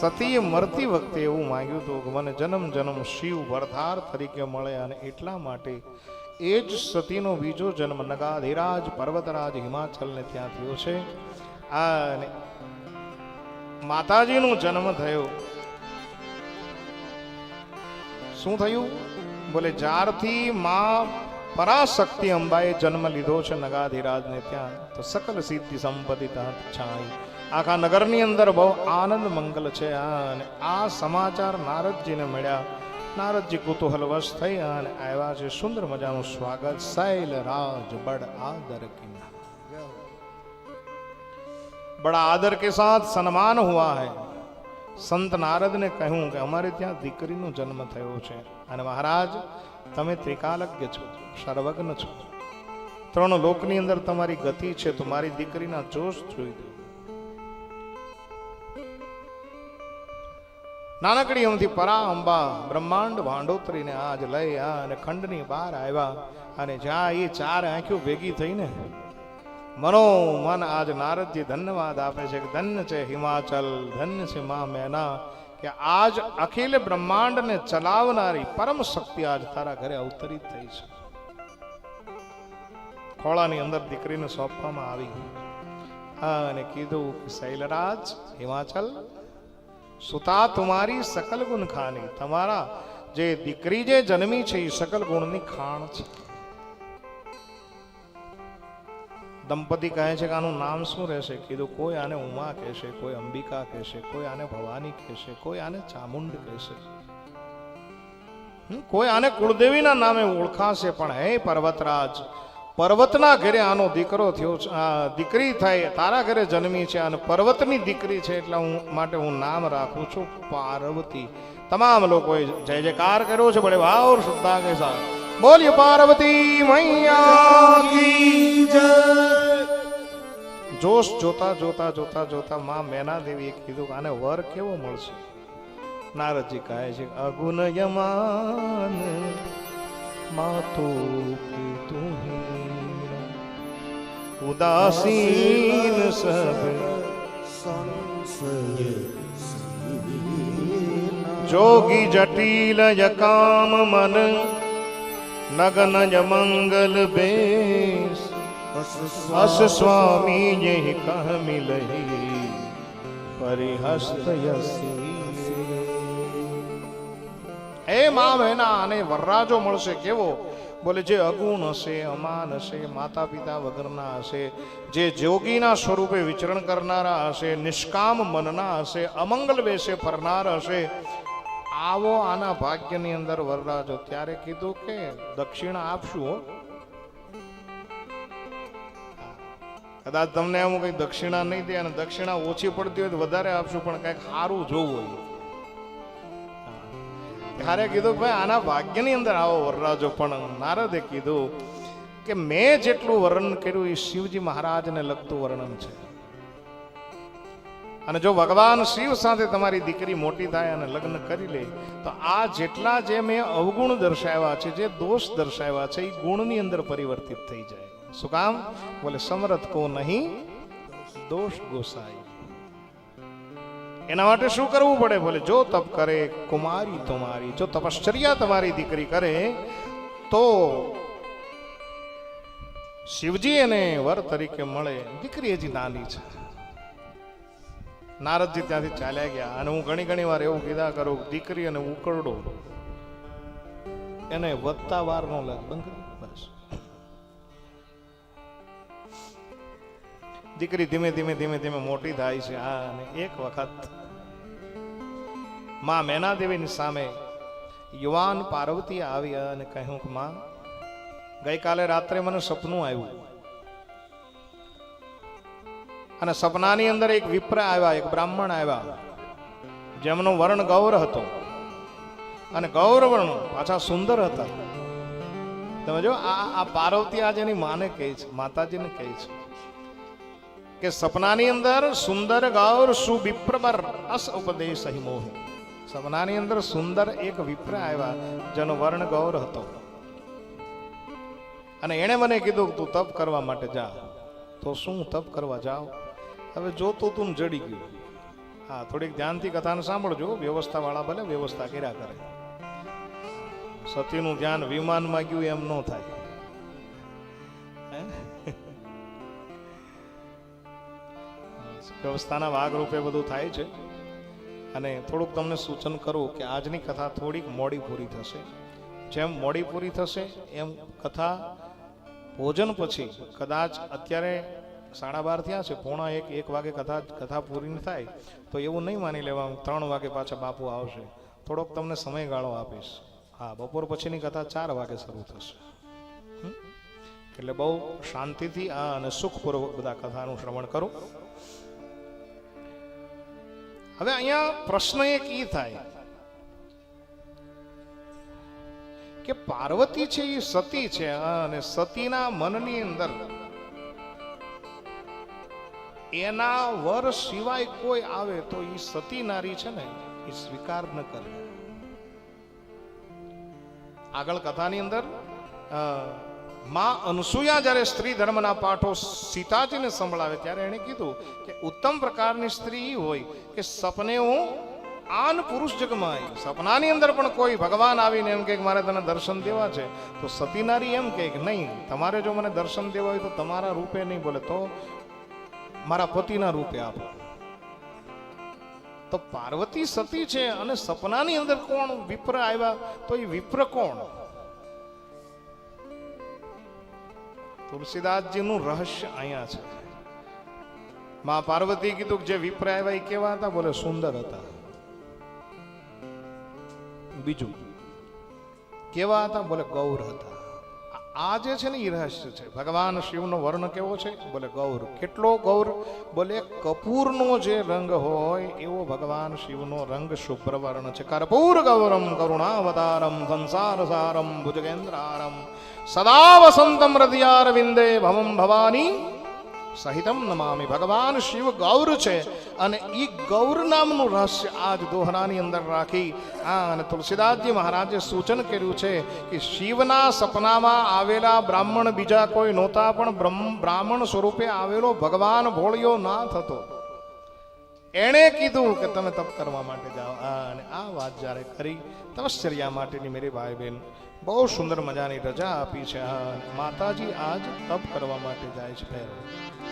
સતીએ મરતી વખતે એવું માંગ્યું હતું કે મને જન્મ જન્મ શિવ વરધાર તરીકે મળે અને એટલા માટે એ જ સતીનો બીજો જન્મ નગાધિરાજ પર્વતરાજ હિમાચલને ત્યાં થયો છે. અને માતાજીનો જન્મ થયો. શું થયું? બોલે, જ્યારથી મા પરાશક્તિ અંબાએ જન્મ લીધો છે નગાધિરાજને ત્યાં, તો સકલ સિદ્ધિ સંપત્તિ ત્યાં છાઈ. આખા નગરની અંદર બહુ આનંદ મંગલ છે અને આ સમાચાર નારદજીને મળ્યા. નારદજી કુતૂહલવશ થઈ અને આવ્યા છે સુંદર મજાનું સ્વાગત. સાઈલ રાજ બડ આદર કિના બડા આદર કે સાથ સન્માન હુઆ હૈ. સંત નારદને કહ્યું કે અમારે ત્યાં દીકરીનો જન્મ થયો છે અને મહારાજ, તમે ત્રિકાલજ્ઞ છો, સર્વજ્ઞ છો. ત્રણ લોકની અંદર તમારી ગતિ છે તો મારી દીકરીના જોશ જોઈ દો. નાનકડી અમથી પરા અંબા બ્રહ્માંડ ભાંડોતરીને આજ લઈ આ અને ખંડની બહાર આવ્યા અને જ્યાં એ ચાર આંખ્યું ભેગી થઈને મનો મન આજ નારદજી ધન્યવાદ આપે છે કે ધન્ય છે હિમાચલ, ધન્ય છે મા મેના, કે આજ અખિલ બ્રહ્માંડને ચલાવનારી પરમ શક્તિ આજ તારા ઘરે અવતરિત થઈ છે. ખોળાની અંદર દીકરીને સોંપવામાં આવી અને કીધું કે શૈલરાજ, હિમાચલ સુતા તુમારી સકલ ગુણ ખાની. તમારા જે દીકરી જે જન્મી છે એ સકલ ગુણની ખાણ છે. દંપતી કહે છે કે આનું નામ શું રહેશે? કીધું, કોઈ આને ઉમા કહેશે, કોઈ અંબિકા કહેશે, કોઈ આને ભવાની કહેશે, કોઈ આને ચામુંડ કહેશે. કોઈ આને કુળદેવીના નામે ઓળખાશે પણ, હે પર્વતરાજ પર્વતના ઘરે આનો દીકરો થયો છે. દીકરી થાય, તારા ઘરે જન્મી છે અને પર્વતની દીકરી છે એટલે હું માટે હું નામ રાખું છું પાર્વતી. તમામ લોકોએ જય જયકાર કર્યો છે ભાવ और શ્રદ્ધા કે સાથ બોલ્યો, પાર્વતી મૈયા જોશ જોતા જોતા જોતા જોતા માં મેના દેવીએ કીધું આને વર કેવો મળશે? નારદજી કહે છે, અગુણ યમાન માતો પિતું ઉદાસીન સબ જોગી જટિલ યકામ મન નગન મંગલ બેસ અસ સ્વામી જે કહ મિલહી પરિહસ્ત યસી મા બહેના અને વરરાજો મળશે કેવો બોલે, જે અગુણ હશે, અમાન હશે માતા પિતા વગરના હશે, જે જોગીના સ્વરૂપે વિચરણ કરનારા હશે, નિષ્કામ મનના હશે, અમંગલ વેશે ફરનાર હશે. આવો આના ભાગ્યની અંદર વરરાજો. ત્યારે કીધું કે, દક્ષિણા આપશું કદાચ તમને એમ કઈ દક્ષિણા નહીં દે અને દક્ષિણા ઓછી પડતી હોય તો વધારે આપશું, પણ કંઈક સારું જોવું હોય. ત્યારે કીધું ભાઈ, આના ભાગ્યની અંદર આવો વરરાજો, પણ નારદે કીધું કે મેં જેટલું વર્ણન કર્યું એ શિવજી મહારાજને લગતું વર્ણન છે. અને જો ભગવાન શિવ સાથે તમારી દીકરી મોટી થાય અને લગ્ન કરી લે, તો આ જેટલા જે મેં અવગુણ દર્શાવ્યા છે, જે દોષ દર્શાવ્યા છે, એ ગુણની અંદર પરિવર્તિત થઈ જાય. શું કામ? બોલે, સમરથ કો નહીં, દોષ ગોસાઈ. એના માટે શું કરવું પડે? બોલે, જો તપ કરે, કુમારી તમારી, જો તપશ્ચર્યા તમારી દીકરી કરે, તો શિવજી એને વર તરીકે મળે. દીકરી હજી નાની છે. નારદજી ત્યાંથી ચાલ્યા ગયા અને હું ઘણી ઘણી વાર એવું કીધા કરું, દીકરી અને ઉકરડો. એને વધતા વાર નો બસ. દીકરી ધીમે ધીમે ધીમે ધીમે મોટી થાય છે. આ અને એક વખત માં મેનાદેવીની સામે યુવાન પાર્વતી આવ્યા અને કહ્યું કે, માં, ગઈકાલે રાત્રે મને સપનું આવ્યું. અને સપનાની અંદર એક વિપ્ર આવ્યા, એક બ્રાહ્મણ આવ્યા, જેમનો વર્ણ ગૌર હતો. અને ગૌર વર્ણ પાછા સુંદર હતા. તમે જો, આ આ પાર્વતી આજે એની માને કહે છે, માતાજીને કહે છે કે, સપનાની અંદર સુંદર ગૌર સુવિપ્રબર અસ ઉપદેશ મોહી. સપનાની અંદર સુંદર એક વિપ્ર આવ્યા, જેનો વર્ણ ગૌર હતો. અને એણે મને કીધું તું તપ કરવા માટે જા. તો શું તપ કરવા જાઓ હવે જોતું તું જડી ગયું. હા, થોડીક ધ્યાનથી કથાને સાંભળજો વ્યવસ્થાવાળા ભલે વ્યવસ્થા કર્યા કરે. સતીનું ધ્યાન વિમાનમાં ગયું એમ ન થાય? વ્યવસ્થાના ભાગરૂપે બધું થાય છે. અને થોડુંક તમને સૂચન કરું કે આજની કથા થોડીક મોડી પૂરી થશે. જેમ મોડી પૂરી થશે, એમ કથા ભોજન પછી કદાચ અત્યારે સાડા બાર થયા છે, પોણા એક એક વાગે કથા કથા પૂરી થાય, તો એવું નહીં માની લેવાનું, ત્રણ વાગે પાછા બાપુ આવશે. થોડોક તમને સમયગાળો આપીશ. હા, બપોર પછીની કથા ચાર વાગે શરૂ થશે? એટલે બહુ શાંતિથી આ અને સુખપૂર્વક બધા કથાનું શ્રવણ કરો. હવે અહીંયા પ્રશ્ન એક એ થાય કે પાર્વતી છે એ સતી છે અને સતીના મનની અંદર એના વર સિવાય કોઈ આવે તો એ સતી નારી છે ને એ સ્વીકાર ન કરે. આગળ કથાની અંદર માં અનસુયા જ્યારે સ્ત્રી ધર્મના પાઠો સીતાજીને સંભળાવે ત્યારે એણે કીધું કે ઉત્તમ પ્રકારની સ્ત્રી હોય કે સપને હું આન પુરુષ જગમાં સપનાની અંદર પણ કોઈ ભગવાન આવીને એમ કે મારે તને દર્શન દેવા છે, તો સતી નારી એમ કે નહીં, તમારે જો મને દર્શન દેવા હોય તો તમારા રૂપે નહીં બોલે, તો મારા પતિના રૂપે આપો. તો પાર્વતી સતી છે અને સપનાની અંદર કોણ વિપ્ર આવ્યા, તો એ વિપ્ર કોણ? તુલસીદાસજીનું રહસ્ય અહીંયા છે. મા પાર્વતી કીધું જે વિપ્ર આવ્યા કેવા હતા? બોલે, સુંદર હતા. બીજું, કેવા હતા? બોલે, ગૌર હતા. આ- જે છે ને એ રહસ્ય છે. ભગવાન શિવનો વર્ણ કેવો છે? બોલે, ગૌર. કેટલો ગૌર? બોલે, કપૂરનો જે રંગ હોય, એવો ભગવાન શિવનો રંગ શુભ્ર વર્ણ છે. કર્પૂર, ગૌરમ, કરુણાવતારમ, સંસાર સારમ, ભુજગેન્દ્રારમ, સદા વસંતમ હૃદયારવિંદે ભવમ ભવાની સહિતમ નમામી. ભગવાન શિવ ગૌર છે અને એ ગૌર નામનું રહસ્ય આજ દોહરાની અંદર રાખી આ અને તુલસીદાસજી મહારાજે સૂચન કર્યું છે કે શિવના સપનામાં આવેલા બ્રાહ્મણ બીજા કોઈ નહોતા, પણ બ્રહ્મ- બ્રાહ્મણ સ્વરૂપે આવેલો ભગવાન ભોળિયો ના થતો એણે કીધું કે તમે તપ કરવા માટે જાઓ. અને આ વાત જ્યારે કરી તપશ્ચર્યા માટેની મેરી ભાઈ બહેન બહુ સુંદર મજાની રજા આપી છે. આ માતાજી આજ તપ કરવા માટે જાય છે ભૈરવ